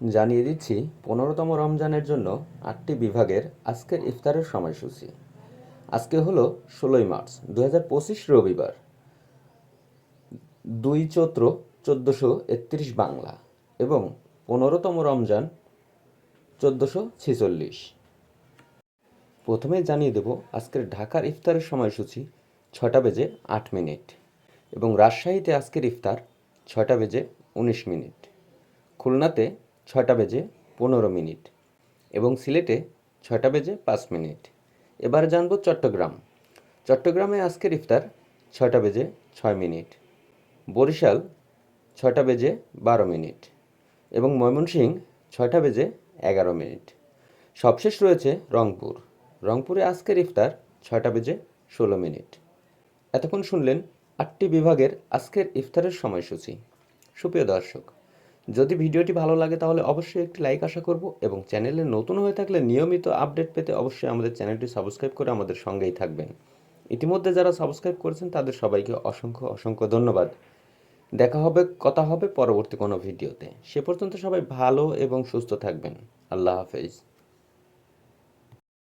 জানিয়ে দিচ্ছি, পনেরোতম রমজানের জন্য আটটি বিভাগের আজকের ইফতারের সময়সূচি। আজকে হলো ষোলোই মার্চ দু হাজার পঁচিশ রবিবার। দুই চৈত্র চোদ্দোশো একত্রিশ বাংলা এবং পনেরোতম রমজান চোদ্দোশো ছেচল্লিশ। প্রথমে জানিয়ে দেব আজকের ঢাকার ইফতারের সময়সূচি ছটা বেজে আট মিনিট এবং রাজশাহীতে আজকের ইফতার ছটা বেজে উনিশ মিনিট। খুলনাতে ছটা বেজে পনেরো মিনিট এবং সিলেটে ছটা বেজে পাঁচ মিনিট। এবার জানব চট্টগ্রাম। চট্টগ্রামে আজকের ইফতার ছটা বেজে ছয় মিনিট। বরিশাল ছটা বেজে বারো মিনিট এবং ময়মনসিংহ ছয়টা বেজে এগারো মিনিট। সবশেষ রয়েছে রংপুর। রংপুরে আজকের ইফতার ছয়টা বেজে ষোলো মিনিট। এতক্ষণ শুনলেন আটটি বিভাগের আজকের ইফতারের সময়সূচি। সুপ্রিয় দর্শক যদি ভিডিওটি ভালো লাগে তাহলে অবশ্যই একটি লাইক আশা করব এবং চ্যানেলে নতুন হয়ে থাকলে নিয়মিত আপডেট পেতে অবশ্যই আমাদের চ্যানেলটি সাবস্ক্রাইব করে আমাদের সঙ্গেই থাকবেন। ইতিমধ্যে যারা সাবস্ক্রাইব করেছেন তাদের সবাইকে অসংখ্য অসংখ্য ধন্যবাদ। দেখা হবে, কথা হবে পরবর্তী কোনো ভিডিওতে। সে পর্যন্ত সবাই ভালো এবং সুস্থ থাকবেন। আল্লাহ হাফেজ।